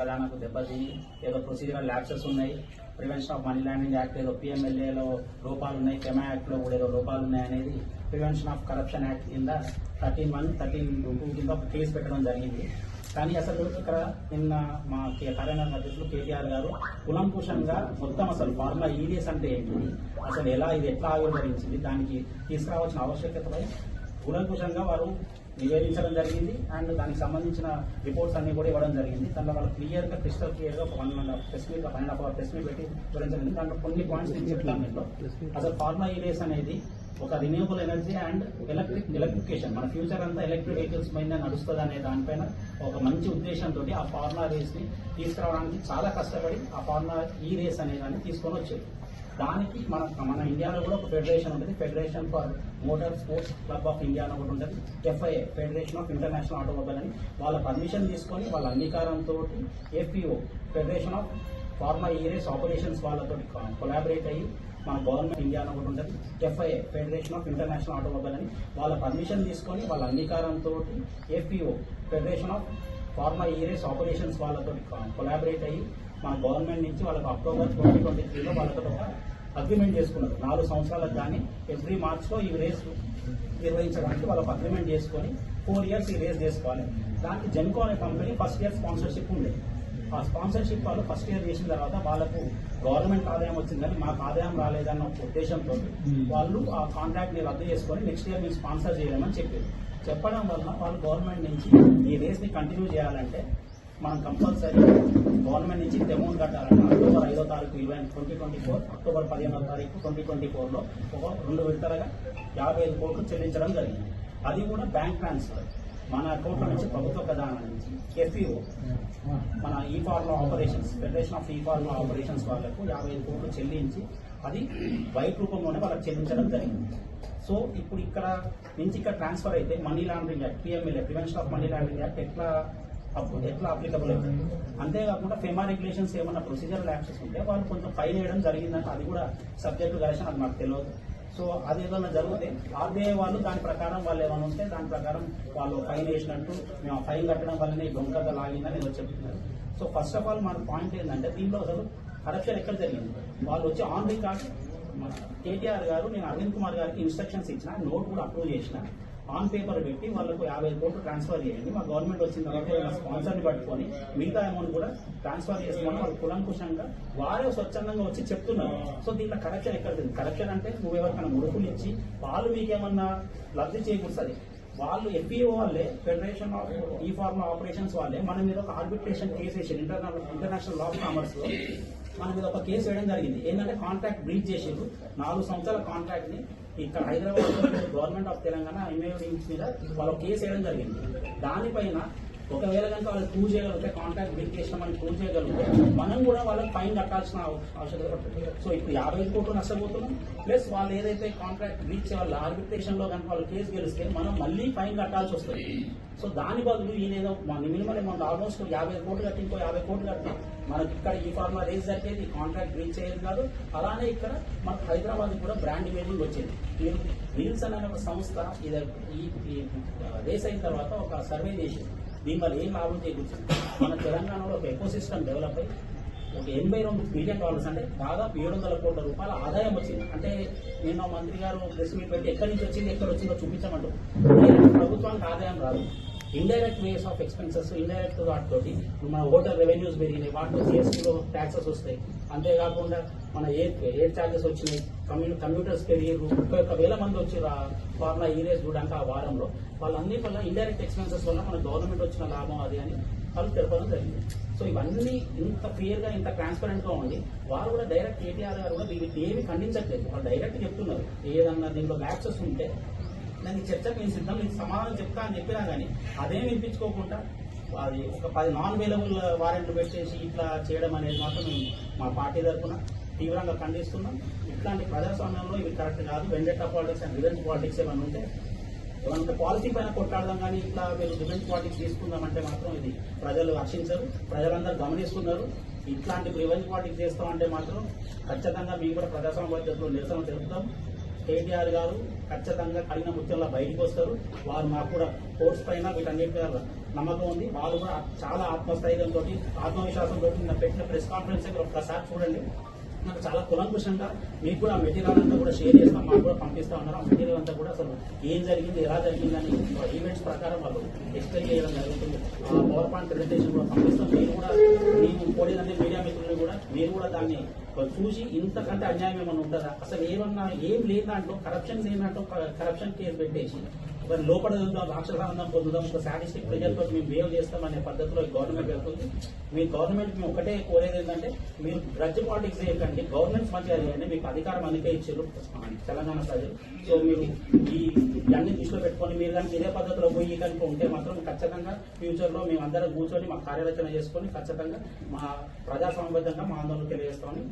ఖజానాకు దెబ్బతిని ఏదో ప్రొసీజరల్ ల్యాప్సెస్ ఉన్నాయి. Prevention of money laundering act ఏదో పిఎంఎల్ఏలో లోపాలు ఉన్నాయి కెమా యాక్ట్లో కూడా ఏదో లోపాలు ఉన్నాయి అనేది ప్రివెన్షన్ ఆఫ్ కరప్షన్ యాక్ట్ కింద థర్టీన్ వన్ థర్టీన్ టూ కింద ఒక కేసు పెట్టడం జరిగింది. కానీ అసలు ఇక్కడ నిన్న మా కార్యాలయం అధ్యక్షులు కేటీఆర్ గారు కులంకుషంగా మొత్తం అసలు ఫార్ములా ఈడీఎస్ అంటే ఏంటి? అసలు ఎలా ఇది ఎట్లా ఆవిర్భవించింది? దానికి తీసుకురావాల్సిన ఆవశ్యకతపై కులంకుషంగా వారు నివేదించడం జరిగింది. అండ్ దానికి సంబంధించిన రిపోర్ట్స్ అన్ని కూడా ఇవ్వడం జరిగింది. దాంట్లో వాళ్ళు క్లియర్గా క్రిస్టల్ క్లియర్గా ఒక one and half press meet one and half hour press meet పెట్టి ఇవ్వడం జరిగింది. దాంట్లో కొన్ని పాయింట్స్ నేను చెప్తాను దీంట్లో అసలు ఫార్మా ఈడీఎస్ అనేది ఒక renewable energy and electric electrification మన ఫ్యూచర్ అంతా ఎలక్ట్రిక్ వెహికల్స్ పైన నడుస్తుంది అనే దానిపైన ఒక మంచి ఉద్దేశంతో ఆ ఫార్ములా రేస్ని తీసుకురావడానికి చాలా కష్టపడి ఆ ఫార్ములా ఈ రేస్ అనే దాన్ని తీసుకొని వచ్చేది దానికి మన మన ఇండియాలో కూడా ఒక ఫెడరేషన్ ఉంటుంది. Federation for motor sports club of India అని ఒకటి ఉంటుంది. F I A federation of international automobile అని. వాళ్ళ పర్మిషన్ తీసుకొని వాళ్ళ అంగీకారంతో F P O federation of Formula E race operations వాళ్ళతో కొలాబరేట్ అయ్యి మన గవర్నమెంట్ ఇండియా అని ఒకటి ఉంటుంది. F I A federation of international automobile అని. వాళ్ళ పర్మిషన్ తీసుకొని వాళ్ళ అంగీకారంతో F P O federation of Formula E race operations వాళ్ళతో కొలాబరేట్ అయ్యి మన గవర్నమెంట్ నుంచి వాళ్ళకి అక్టోబర్ ట్వంటీ ట్వంటీ త్రీలో వాళ్ళతో ఒక అగ్రిమెంట్ చేసుకున్నారు. నాలుగు సంవత్సరాలకు కానీ ఎవ్రీ మార్చ్లో ఈ రేస్ నిర్వహించడానికి వాళ్ళకి అగ్రిమెంట్ చేసుకొని ఫోర్ ఇయర్స్ ఈ రేస్ చేసుకోవాలి. దానికి జెన్కో అనే కంపెనీ ఫస్ట్ ఇయర్ స్పాన్సర్షిప్ ఉండేది ఆ స్పాన్సర్షిప్ వాళ్ళు ఫస్ట్ ఇయర్ చేసిన తర్వాత వాళ్ళకు గవర్నమెంట్ ఆదాయం వచ్చిందని మాకు ఆదాయం రాలేదన్న ఉద్దేశంతో వాళ్ళు ఆ కాంట్రాక్ట్ని రద్దు చేసుకొని నెక్స్ట్ ఇయర్ మీరు స్పాన్సర్ చేయలేమని చెప్పారు. చెప్పడం వలన వాళ్ళు గవర్నమెంట్ నుంచి ఈ రేస్ని కంటిన్యూ చేయాలంటే మనం కంపల్సరీ గవర్నమెంట్ నుంచి అమౌంట్ కట్టాలంటే. అక్టోబర్ ఐదో తారీఖు event twenty twenty four October పదిహేనో తారీఖు ట్వంటీ ట్వంటీ ఫోర్లో ఒక రెండు విడతలుగా యాభై ఐదు కోట్లు చెల్లించడం జరిగింది. అది కూడా బ్యాంక్ ట్రాన్స్ఫర్ మన అకౌంట్ నుంచి ప్రభుత్వ ఖజానా నుంచి ఎఫ్ఈఓ మన ఈ ఫార్మా ఆపరేషన్స్ ఫెడరేషన్ ఆఫ్ ఈ ఫార్మా ఆపరేషన్స్ వాళ్ళకు యాభై ఐదు కోట్లు చెల్లించి అది వైట్ రూపంలోనే వాళ్ళకి చెల్లించడం జరిగింది. సో ఇప్పుడు ఇక్కడ నుంచి ఇక్కడ ట్రాన్స్ఫర్ అయితే money laundering act P M L A prevention of money laundering act ఎట్లా అప్పుడు ఎట్లా అప్లికబుల్ అవుతుంది అంతేకాకుండా ఫెమా రెగ్యులేషన్స్ ఏమన్నా ప్రొసీజర్ యాక్సెస్ ఉంటే వాళ్ళు కొంచెం ఫైన్ వేయడం జరిగిందంటే అది కూడా సబ్జెక్టు కరెక్షన్ అది మాకు తెలియదు సో అది ఏదైనా జరిగితే ఆర్బీఐ వాళ్ళు దాని ప్రకారం వాళ్ళు ఏమైనా ఉంటే దాని ప్రకారం వాళ్ళు ఫైన్ వేసినట్టు మేము ఆ ఫైన్ కట్టడం వల్లనే డొంకగా లాగిందని ఏదో చెప్తున్నారు. సో ఫస్ట్ ఆఫ్ ఆల్ మన పాయింట్ ఏంటంటే దీంట్లో అసలు కరప్షన్ ఎక్కడ జరిగింది? వాళ్ళు వచ్చి ఆన్ రికార్డ్ కేటీఆర్ గారు నేను అరవింద్ కుమార్ గారికి ఇన్స్ట్రక్షన్స్ ఇచ్చిన నోట్ కూడా అప్రూవ్ చేసిన. ఆన్ పేపర్ పెట్టి వాళ్ళకు యాభై కోట్లు ట్రాన్స్ఫర్ చేయండి. మా గవర్నమెంట్ వచ్చిన తర్వాత స్పాన్సర్ పట్టుకొని మిగతా అమౌంట్ కూడా ట్రాన్స్ఫర్ చేస్తామని వాళ్ళు కులంకుశంగా వారే స్వచ్ఛందంగా వచ్చి చెప్తున్నారు. సో దీంట్లో కరప్షన్ ఎక్కడ కరెక్షన్ కరప్షన్ అంటే నువ్వు ఎవరికైనా ముడుపులు ఇచ్చి వాళ్ళు మీకేమన్నా లబ్ధి చేకూరుస్తుంది. వాళ్ళు ఎఫ్ఈఓ వాళ్ళే ఫెడరేషన్ ఆఫ్ ఈ ఫార్మా ఆపరేషన్స్ వాళ్ళే మన మీద ఒక ఆర్బిట్రేషన్ కేసు వేసారు ఇంటర్నల్ ఇంటర్నేషనల్ లా ఆఫ్ కామర్స్లో. మన మీద ఒక కేసు వేయడం జరిగింది. ఏంటంటే కాంట్రాక్ట్ బ్రీచ్ చేసిండ్రు. నాలుగు సంవత్సరాల కాంట్రాక్ట్ని ఇక్కడ Hyderabad government of Telangana M A మీద వాళ్ళు కేసు వేయడం జరిగింది. దానిపైన ఒకవేళ కనుక వాళ్ళు ప్రూవ్ చేయగలిగితే కాంట్రాక్ట్ బ్రీచ్ చేసినామని ప్రూవ్ చేయగలిగితే. మనం కూడా వాళ్ళకి ఫైన్ కట్టాల్సిన అవసరం సో ఇప్పుడు యాభై కోట్లు నష్టపోతున్నాం. ప్లస్ వాళ్ళు ఏదైతే కాంట్రాక్ట్ బ్రీచ్ వాళ్ళ ఆర్బిట్రేషన్లో కనుక వాళ్ళు కేసు గెలిస్తే మనం మళ్ళీ ఫైన్ కట్టాల్సి వస్తుంది. సో దాని బదులు ఈయన ఏదో మన మినిమం మనం ఆల్మోస్ట్ యాభై కోట్లు కట్టి ఇంకో యాభై కోట్లు కట్టినాం మనకి ఇక్కడ ఈ ఫార్మా రేస్ జరిగేది కాంట్రాక్ట్ బ్రీచ్ అయ్యేది కాదు. అలానే ఇక్కడ మనకు హైదరాబాద్ కూడా బ్రాండ్ ఇమేజింగ్ వచ్చేది. రీల్స్ అనే ఒక సంస్థ ఇది ఈ రేస్ అయిన తర్వాత ఒక సర్వే చేసింది. దీనివల్ల ఏం లాభం చేకూర్చింది? మన తెలంగాణలో ఒక ఎకో సిస్టమ్ డెవలప్ అయ్యి ఒక ఎనభై రెండు మిలియన్ డాలర్స్ అంటే దాదాపు ఏడు వందల కోట్ల రూపాయల ఆదాయం వచ్చింది. అంటే నిన్న మంత్రి గారు ప్రెస్ మీట్ పెట్టి ఎక్కడి నుంచి వచ్చింది ఎక్కడ వచ్చిందో చూపించమంటూ. ప్రభుత్వానికి ఆదాయం రాదు. Indirect ways of expenses indirect వాటితోటి మన ఓటర్ రెవెన్యూస్ పెరిగినాయి వాటిలో జిఎస్టీలో ట్యాక్సెస్ వస్తాయి. అంతేకాకుండా మన ఎయిర్ ఎయిర్ ఛార్జెస్ వచ్చినాయి? కమ్యూ కంప్యూటర్స్ పెరిగారు ముప్పై ఒక్క వేల మంది వచ్చి ఫార్ములా ఈ రేస్ చూడడానికి ఆ వారంలో. వాళ్ళన్ని వల్ల ఇండైరెక్ట్ ఎక్స్పెన్సెస్ వల్ల మన గవర్నమెంట్ వచ్చిన లాభం అది అని వాళ్ళు తెలపడం జరిగింది. సో ఇవన్నీ ఇంత క్లియర్గా ఇంత ట్రాన్స్పరెంట్గా ఉంది. వారు కూడా డైరెక్ట్ కేటీఆర్ గారు కూడా దీనికి ఏమి ఖండించట్లేదు. వాళ్ళు డైరెక్ట్ చెప్తున్నారు. ఏదన్నా దీంట్లో యాక్సెస్ ఉంటే దానికి చర్చ నేను సిద్ధం నీకు సమాధానం చెప్తా అని చెప్పినా కానీ అదేం వినిపించుకోకుండా అది ఒక పది నాన్ అవైలబుల్ వారెంట్లు పెట్టేసి ఇట్లా చేయడం అనేది మాత్రం మేము మా పార్టీ తరఫున తీవ్రంగా ఖండిస్తున్నాం ఇట్లాంటి ప్రజాస్వామ్యంలో ఇవి కరెక్ట్ కాదు. Vendetta politics and revenge politics ఏమైనా ఉంటే ఏమంటే పాలసీ పైన కొట్లాడదాం కానీ ఇట్లా మీరు డిఫెన్స్ పాలిటిక్స్ తీసుకుందామంటే మాత్రం ఇది ప్రజలు హర్షించరు ప్రజలందరూ గమనిస్తున్నారు. ఇట్లాంటి రివెంజ్ పాలిటిక్స్ చేస్తామంటే మాత్రం ఖచ్చితంగా మేము కూడా ప్రజాస్వామ్య పద్ధతిలో నిరసన తెలుపుతాం. కేటీఆర్ గారు ఖచ్చితంగా కడిగిన ముత్యంలో బయటకు వస్తారు. వారు మాకు కూడా కోర్స్ పైన వీటన్నిటి నమ్మకం ఉంది. వాళ్ళు కూడా చాలా ఆత్మస్థైర్యంతో ఆత్మవిశ్వాసంతో నిన్న పెట్టిన ప్రెస్ కాన్ఫరెన్స్ ఒకసారి చూడండి. నాకు చాలా కులంకుషంగా మీకు కూడా మెటీరియల్ అంతా కూడా షేర్ చేస్తాం మాకు కూడా పంపిస్తా ఉన్నారు. ఆ మెటీరియల్ అంతా కూడా అసలు ఏం జరిగింది ఎలా జరిగిందని ఈవెంట్స్ ప్రకారం వాళ్ళు ఎక్స్ప్లెయిన్ చేయడం జరుగుతుంది. ఆ పవర్ పాయింట్ ప్రెజెంటేషన్ కూడా పంపిస్తాం. మీరు కూడా మేము మీడియా మిత్రులు కూడా మీరు కూడా దాన్ని చూసి ఇంతకంటే అన్యాయం ఏమన్నా ఉంటుందా? అసలు ఏమన్నా ఏం లేని దాంట్లో కరప్షన్ లేని దాంట్లో కరప్షన్ కేసు పెట్టేసి మరి లోపల ఉందాం రాక్షసానందం పొందుదాం ఒక సాటిస్టిక్ ప్రెజర్ తోటి మేము బిహేవ్ చేస్తామనే పద్ధతిలో గవర్నమెంట్ వెళ్తుంది. మీ గవర్నమెంట్ మేము ఒకటే కోరేది ఏంటంటే మీరు గ్రడ్జ్ పాలిటిక్స్ చేయకండి గవర్నమెంట్ మంచిగా చేయండి మీకు అధికారం అందుకే ఇచ్చారు తెలంగాణ ప్రజలు. సో మీరు ఈ అన్ని దృష్టిలో పెట్టుకొని మీరు కానీ ఇదే పద్ధతిలో పోయి కనుక ఉంటే మాత్రం ఖచ్చితంగా ఫ్యూచర్లో మేము అందరం కూర్చొని మా కార్యాచరణ చేసుకొని ఖచ్చితంగా మా ప్రజాస్వామ్యబద్ధంగా మా ఆందోళన తెలియజేస్తామని